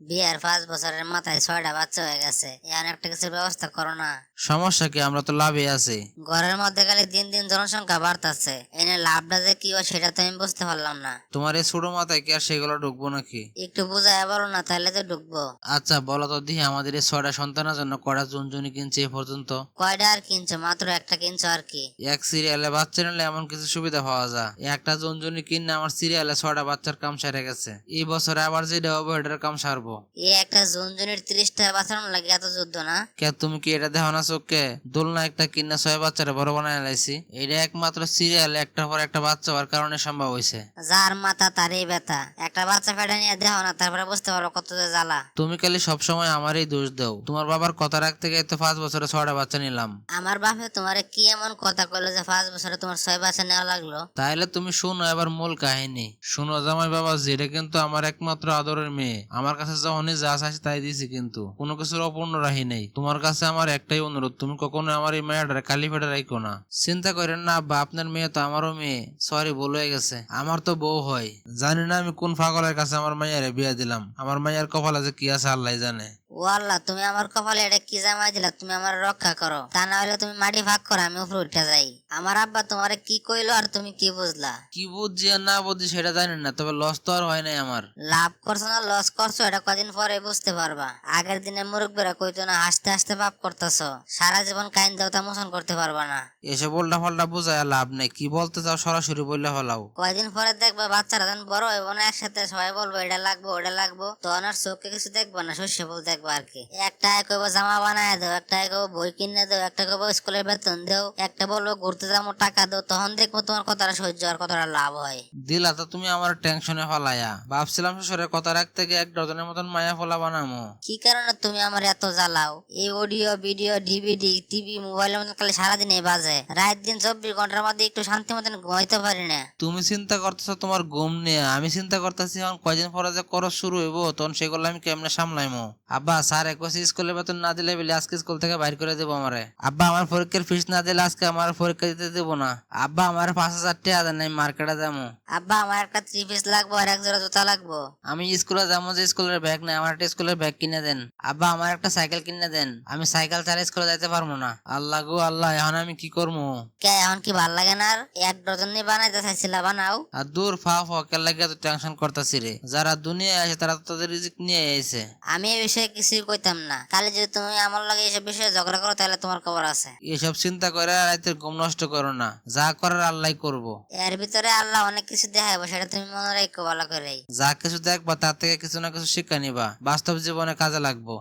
বিয়ের পাঁচ বছরের মাথায় ছয়টা বাচ্চা হয়ে গেছে। এখন একটা কিছুর ব্যবস্থা করো না। সমস্যা কি? আমরা তো লাভে আছি। ঘরের মধ্যে খালি দিন দিন জনসংখ্যা বাড়তাছে। এনে লাভটা যে কি হয় সেটা তো আমি বুঝতে পারলাম না। তোমার এই ছোট মাথায় কি আর সেগুলো ঢুকবো নাকি? একটু বুঝাই বলো না তাহলে তো ঢুকবো। আচ্ছা বলো তো দিহি আমাদের এই ছয়টা সন্তানের জন্য কটা জুনজুনি কিনছে এ পর্যন্ত? কয়টা আর কিনছো? মাত্র একটা কিনছো আর কি? এক সিরিয়ালে বাচ্চা নিলে এমন কিছু সুবিধা পাওয়া যায়। একটা জুনজুনি কিনে আমার সিরিয়ালে ছয়টা বাচ্চার কাম সেরে গেছে। এই বছরে আবার যেটা হবে এটার কাম সারবো। এই একটা জুনজুনির তিরিশটা বাঁচানো লাগে এত যুদ্ধ না? কে তুমি কি এটা দেখো না চোখকে? দোলনা একটা কিনা ছয় বাচ্চারা বড় বানায় লাইছি। এটা একমাত্র সিরিয়ালে একটা পর একটা বাচ্চা হওয়ার কারণে সম্ভব হয়েছে। যার মাথা তারই ব্যথা। একটা বাচ্চা ফেটে নিয়ে দেখো না তারপরে বুঝতে পারো কত যে জ্বালা। তুমি খালি সবসময় আমারই দোষ দাও। তোমার বাবার কথা রাখতে গিয়ে তো পাঁচ বছরে ছয়টা বাচ্চা নিলাম। আমার বাপে তোমারে কি এমন কথা কইলো যে পাঁচ বছরে তোমার ছয় বাচ্চা নেওয়া লাগল? তাহলে তুমি শুনো এবার মূল কাহিনী। শুনো জামাই বাবা যেটা কিন্তু আমার একমাত্র আদরের মেয়ে। আমার কাছে তাই দিয়েছি কিন্তু। কোনো কিছুর অপূর্ণ রাহি নেই। তোমার কাছে আমার একটাই অনুরোধ, তুমি কখনো আমার এই মেয়েটার কালি ফেটে রাখো না। চিন্তা করেন না, আব্বা, আপনার মেয়ে তো আমারও মেয়ে। সরি ভুল গেছে। আমার তো বউ হয়। জানি না আমি কোন ফাগলের কাছে আমার মাইয়ারে বিয়ে দিলাম। আমার মাইয়ার কপালে যে কি আছে আল্লাহ জানে। ও আল্লাহ তুমি আমার কপালে এটা কি জামাই দিলা? তুমি আমার রক্ষা করো। তা না হলে তুমি মাটি ভাগ করো আমি উপরে উঠে যাই। আমার আব্বা তোমারে কি কইলো আর তুমি কি বুঝলা? কি বুঝছি আর না বুঝছি সেটা জানি না তবে লস তো আর হয় নাই আমার। লাভ করছ না লস করছ এটা কদিন পরে বুঝতে পারবা। আগের দিনে মুরব্বীরা কইতো না হাসতে হাসতে পাপ করতেছো। সারা জীবন কাইন দেওতা মোশন করতে পারবা না। এসব উল্টা পাল্টা বোঝায় লাভ নেই। কি বলতে চাও সরাসরি বললে হলাও কয়দিন পরে দেখবে বাচ্চারা যখন বড় হইব না একসাথে সবাই বলব এটা লাগবো ওটা লাগবো। তখন আর চোখে কিছু দেখব না শস্য বল দেখব আর কি একটা কইবো জামা বানায় দাও একটা কইবো বই কিনে দাও একটা কইবো স্কুলের বেতন দাও একটা বলব ঘুরতে যাব টাকা দাও তখন দেখব তোমার কতটা সহ্য আর কতটা লাভ হয়। দিলা তো তুমি আমার টেনশনে ফলাইয়া ভাবছিলাম শ্বশুরের কথা রাখতে গিয়ে এক ডজনের মতন মায়া ফলা বানামো। কি কারণে তুমি আমার এত জ্বালাও? এই অডিও ভিডিও ডিভিডি টিভি মোবাইলের মতন খালি সারাদিন এই বাজে। রাত দিন চব্বিশ ঘণ্টার মধ্যে একটু শান্তি মতন ঘুমাইতে পারি না। তুমি চিন্তা করতেছো তোমার ঘুম নিয়ে আমি চিন্তা করতেছি এখন কয়দিন পরে যে করস শুরু হইব তখন সেগুলো আমি কেমনে সামলাইমো? আব্বা স্যার একবার স্কুলের বেতন না দিলে বলে আজকে স্কুল থেকে বাইর করে দেবো আমারে। আব্বা আমার পরীক্ষার ফিস না দিলে আজকে আমার পরীক্ষা দিতে দেবো না। আব্বা আমার পাঁচ হাজার টাকা দেন আমি মার্কেটে যাব। আব্বা আমার একটা থ্রি পিস লাগবো আর এক জোড়া জুতা লাগবো। আমি স্কুলে যাব যে স্কুলের ব্যাগ নেই আমার একটা স্কুলের ব্যাগ কিনে দেন। আব্বা আমার একটা সাইকেল কিনে দেন। আমি সাইকেল ছাড়া স্কুলে যাইতে পারব না। আল্লাহ গো আল্লাহ এখন আমি কি করব? কে এখন কি ভালো লাগে না আর? এক ডজন নিয়ে বানাইতে চাইছিলা বানাও। আর দূর ফা ফা কেন লাগে তো টেনশন করতেছি রে। যারা দুনিয়ায় আছে তারা তো তাদের রিজিক নিয়ে এসে আমি এই বিষয়ে কিছুই কইতাম না। তাহলে যদি তুমি আমার লাগে এসব বিষয়ে ঝগড়া করো তাহলে তোমার খবর আছে। এসব চিন্তা করে রাতের ঘুম নষ্ট করো না। যা করার আল্লাহ করব। এর ভিতরে আল্লাহ অনেক কিছু দেখাইবো সেটা তুমি মনে রাখো ভালো করে যা কিছু দেখবা তার থেকে কিছু না কিছু শিক্ষা নিবা। বাস্তব জীবনে কাজে লাগবো।